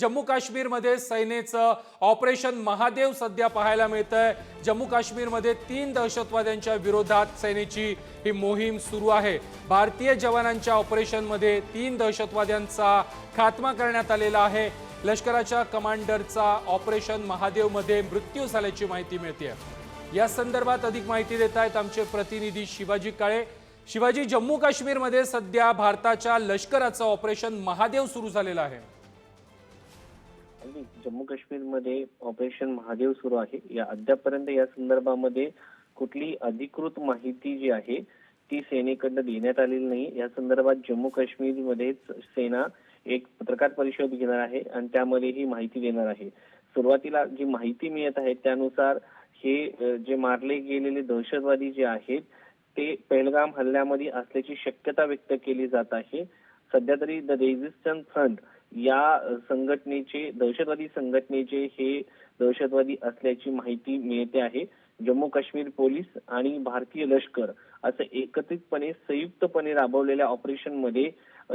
जम्मू काश्मीरमध्ये सैनेचं ऑपरेशन महादेव सध्या पाहायला मिळत आहे जम्मू काश्मीरमध्ये तीन दहशतवाद्यांच्या विरोधात सैनेची ही मोहीम सुरू आहे. भारतीय जवानांच्या ऑपरेशनमध्ये तीन दहशतवाद्यांचा खात्मा करण्यात आलेला आहे. लष्कराच्या कमांडरचा ऑपरेशन महादेवमध्ये मृत्यू झाल्याची माहिती मिळते या संदर्भात अधिक माहिती देत आहेत आमचे प्रतिनिधी शिवाजी काळे. शिवाजी जम्मू काश्मीरमध्ये सध्या भारताच्या लष्कराचं ऑपरेशन महादेव सुरू झालेलं आहे. आणि जम्मू काश्मीरमध्ये ऑपरेशन महादेव सुरू आहे. या अद्यापर्यंत या संदर्भामध्ये कुठली अधिकृत माहिती जी आहे ती सेनेकडनं देण्यात आलेली नाही. या संदर्भात जम्मू काश्मीरमध्येच सेना एक पत्रकार परिषद घेणार आहे आणि त्यामध्ये ही माहिती देणार आहे. सुरुवातीला जी माहिती मिळत आहे त्यानुसार हे जे मारले गेलेले दहशतवादी जे आहेत ते पहलगाम हल्ल्यामध्ये असल्याची शक्यता व्यक्त केली जात आहे. सध्या तरी द रेझिस्टन्स फ्रंट या संघटनेचे दहशतवादी संघटनेचे हे दहशतवादी असल्याची माहिती मिळते आहे. जम्मू काश्मीर पोलीस आणि भारतीय लष्कर असं एकत्रितपणे संयुक्तपणे राबवलेल्या ऑपरेशनमध्ये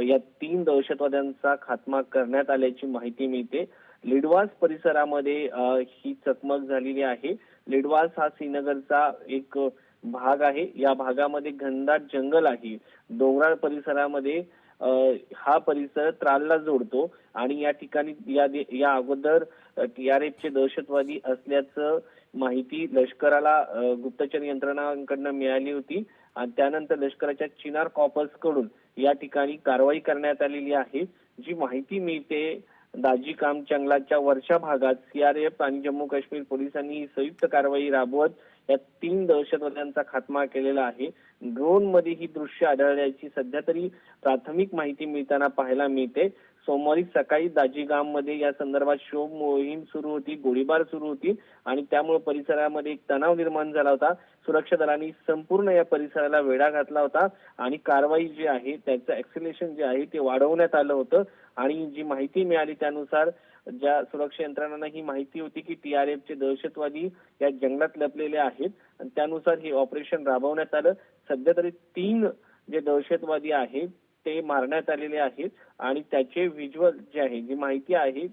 या तीन दहशतवाद्यांचा खात्मा करण्यात आल्याची माहिती मिळते. लिडवास परिसरामध्ये ही चकमक झालेली आहे. लिडवास हा श्रीनगरचा एक भाग आहे. या भागामध्ये घनदाट जंगल आहे. डोंगराळ परिसरामध्ये हा परिसर त्रालला जोडतो आणि या ठिकाणी या या अगोदर टीआरएफचे दहशतवादी असल्याचं माहिती लष्कराला गुप्तचर यंत्रणांकडनं मिळाली होती. आणि त्यानंतर लष्कराच्या चिनार कॉपर्सकडून या ठिकाणी कारवाई करण्यात आलेली आहे. जी माहिती मिळते दाजी काम जंगलाच्या वरच्या भागात सीआरएफ आणि जम्मू काश्मीर पोलिसांनी संयुक्त कारवाई राबवत या तीन दहशतवाद्यांचा खात्मा केलेला आहे. ड्रोनमध्ये ही दृश्य आढळल्याची सध्या तरी प्राथमिक माहिती मिळताना पाहायला मिळते. सोमवारी सकाळी दाजीगाममध्ये या संदर्भात शोध मोहीम सुरू होती गोळीबार सुरू होती आणि त्यामुळे परिसरामध्ये एक तणाव निर्माण झाला होता. सुरक्षा दलांनी संपूर्ण या परिसराला वेढा घातला होता आणि कारवाई जी आहे त्याचं ऍक्सिलेशन जे आहे ते वाढवण्यात आलं होतं आणि जी माहिती मिळाली त्यानुसार ज्या सुरक्षा यंत्रणांना ही माहिती होती की टीआरएफचे दहशतवादी या जंगलात लपलेले आहेत. आणि त्यानुसार हे ऑपरेशन राबवण्यात आलं. सध्या तरी तीन जे दहशतवादी आहेत ते मारण्यात आलेले आहेत. आणि त्याचे व्हिज्युअल जे आहे जी माहिती आहे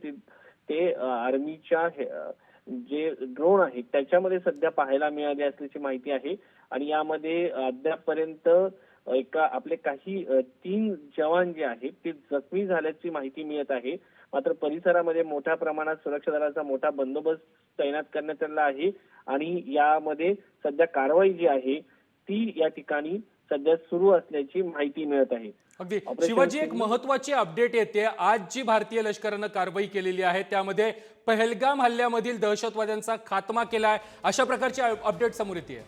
ते आर्मीच्या जे ड्रोन आहेत त्याच्यामध्ये सध्या पाहायला मिळाले असल्याची माहिती आहे. आणि यामध्ये अद्यापपर्यंत एका आपले काही तीन जवान जे आहेत ते जखमी झाल्याची माहिती मिळत आहे. मात्र परिसरामध्ये मोठ्या प्रमाणात सुरक्षा दलाचा मोठा बंदोबस्त तैनात करण्यात आला आहे. आणि यामध्ये सध्या कारवाई जी आहे ती या ठिकाणी सध्या सुरू असल्याची माहिती मिळत आहे. अगदी. शिवाजी एक महत्वाची अपडेट येते. आज जी भारतीय लष्करानं कारवाई केलेली आहे त्यामध्ये पहलगाम हल्ल्यामधील दहशतवाद्यांचा खात्मा केला आहे अशा प्रकारची अपडेट समोर येते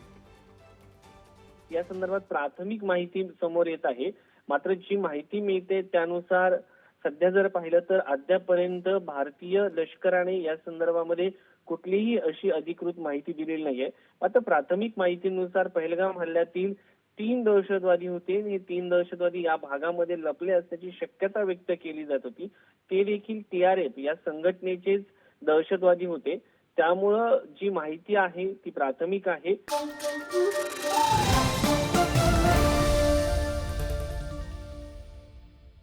या संदर्भात प्राथमिक माहिती समोर येत आहे. मात्र जी माहिती मिळते त्यानुसार सध्या जर पाहिलं तर अद्यापर्यंत भारतीय लष्कराने या संदर्भामध्ये कुठलीही अशी अधिकृत माहिती दिलेली नाहीये. आता प्राथमिक माहितीनुसार पहलगाम हल्ल्यातील तीन दहशतवादी होते आणि हे तीन दहशतवादी या भागामध्ये लपले असल्याची शक्यता व्यक्त केली जात होती. ते देखील टीआरएफ या संघटनेचेच दहशतवादी होते. त्यामुळं जी माहिती आहे ती प्राथमिक आहे.